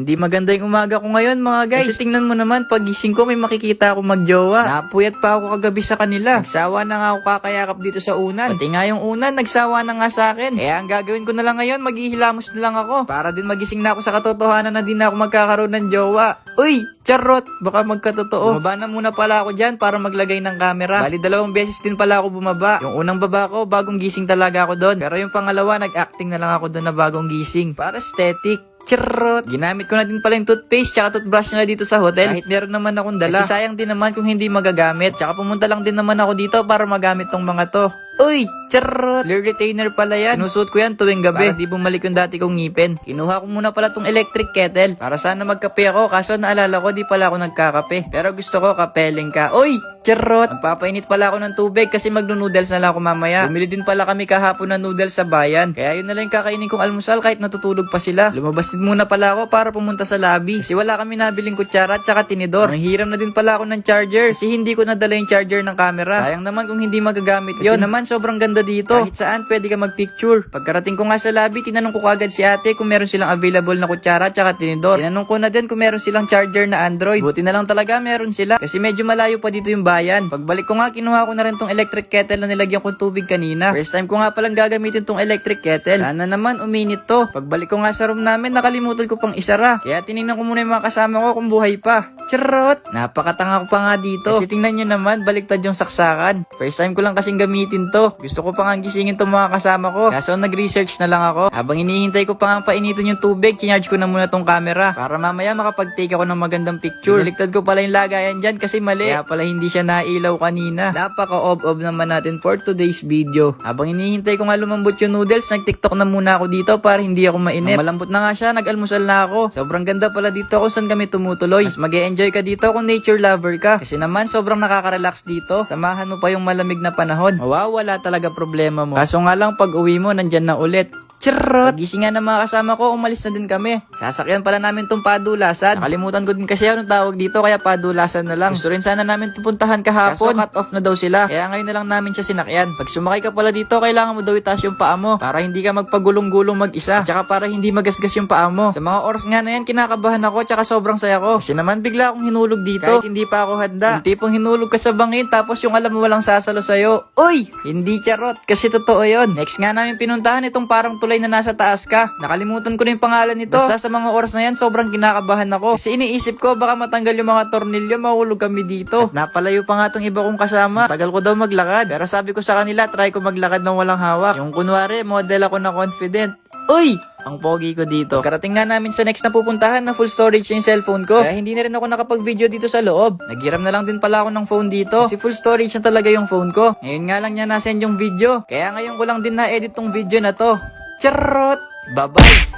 Hindi maganda yung umaga ko ngayon mga guys. Kasi tingnan mo naman, pagising ko may makikita ako magjowa. Napuyat pa ako kagabi sa kanila. Nagsawa na nga ako kakayakap dito sa unan. Pati nga yung unan, nagsawa na nga sa akin. Kaya ang gagawin ko na lang ngayon, maghihilamos na lang ako. Para din magising na ako sa katotohanan na din na ako magkakaroon ng jowa. Uy, charot! Baka magkatotoo. Bumaba na muna pala ako dyan para maglagay ng camera. Bali, dalawang beses din pala ako bumaba. Yung unang baba ko, bagong gising talaga ako doon. Pero yung pangalawa, nag-acting na lang ako doon na bagong gising. Para aesthetic. Charot! Ginamit ko na din pala yung toothpaste tsaka toothbrush nila dito sa hotel. Kahit meron naman akong dala. Kasi sayang din naman kung hindi magagamit. Tsaka pumunta lang din naman ako dito para magamit tong mga to. Uy! Charot! Clear retainer pala yan. Sinusuot ko yan tuwing gabi. Para di bumalik yung dati kong ngipin. Kinuha ko muna pala tong electric kettle. Para sana magkape ako. Kaso naalala ko di pala ako nagkakape. Pero gusto ko kapeling ka. Uy! Charot! Magpapainit pala ako ng tubig kasi magno-noodles na lang ako mamaya. Bumili din pala kami kahapon ng noodles sa bayan. Kaya yun na lang yung kakainin kong almusal kahit natutulog pa sila. Lumabas din muna pala ako para pumunta sa lobby. Kasi wala kami nabiling kutsara at saka tinidor. Nanghiram na din pala ako ng charger. Kasi hindi ko nadala yung charger ng camera. Sayang naman kung hindi magagamit yun. naman sobrang ganda dito. Kahit saan pwede ka magpicture. Pagkarating ko nga sa lobby, tinanong ko kagad si ate kung meron silang available na kutsara at saka tinidor. Tinanong ko na din kung meron silang charger na Android. Buti na lang talaga meron sila. Kasi medyo malayo pa dito yung bayan. Pagbalik ko nga, kinuha ko na rin tong electric kettle na nilagyan kong tubig kanina. First time ko nga palang gagamitin tong electric kettle. Sana naman uminit to. Pagbalik ko nga sa room namin, nakalimutan ko pang isara. Kaya tinignan ko muna yung mga kasama ko kung buhay pa. Charot! Napakatanga ko pa nga dito. Kasi tingnan nyo naman, baliktad yung saksakan. First time ko lang kasing gamitin to. Gusto ko pa nga gisingin tong mga kasama ko. Kaso nag-research na lang ako. Habang hinihintay ko pa nga painitin yung tubig, kinarge ko na muna tong camera. Para mamaya makapag-take ako ng magandang picture. Baliktad ko pala yung lagayan dyan kasi mali. Kaya pala hindi siya nailaw kanina. Napaka-ob-ob naman natin for today's video. Habang hinihintay ko nga lumambot yung noodles, nag-tiktok na muna ako dito para hindi ako mainip. Ang malambot na nga siya, nag-almusal na ako. Sobrang ganda pala dito kung saan kami tumutuloy. Mas mag enjoy ka dito kung nature lover ka. Kasi naman sobrang nakaka-relax dito. Samahan mo pa yung malamig na panahon. Mawawala talaga problema mo. Kaso nga lang pag uwi mo, nandyan na ulit. Charot! Gising nga ng mga kasama ko, umalis na din kami. Sasakyan pala namin tong padulasan. Nakalimutan ko din kasi anong tawag dito, kaya padulasan na lang. Gusto rin sana namin tupuntahan kahapon. Kaso cut off na daw sila. Kaya ngayon na lang namin siya sinakyan. Pag sumakay ka pala dito, kailangan mo daw itaas yung paa mo. Para hindi ka magpagulong-gulong mag-isa. Tsaka para hindi magasgas yung paa mo. Sa mga oras nga na yan, kinakabahan ako, tsaka sobrang saya ko. Kasi naman bigla akong hinulog dito. Kahit hindi pa ako handa. Yung tipong hinulog ka sa bangin, tapos yung alam mo walang sasalo sa'yo. Uy! Hindi charot. Kasi totoo yon. Next nga namin pinuntahan itong parang tulay na nasa taas ka. Nakalimutan ko na yung pangalan nito. Basta sa mga oras na yan, sobrang kinakabahan ako. Kasi iniisip ko, baka matanggal yung mga tornilyo, mahulog kami dito. At napalayo pa nga tong iba kong kasama. Tagal ko daw maglakad. Pero sabi ko sa kanila, try ko maglakad ng walang hawak. Yung kunwari, model ako na confident. Uy! Ang pogi ko dito. Karating nga namin sa next na pupuntahan na full storage yung cellphone ko. Kaya hindi na rin ako nakapag-video dito sa loob. Nagiram na lang din pala ako ng phone dito. Kasi full storage na talaga yung phone ko. Ngayon nga lang niya nasend yung video. Kaya ngayon ko lang din na-edit tong video na to. Charot! Bye-bye!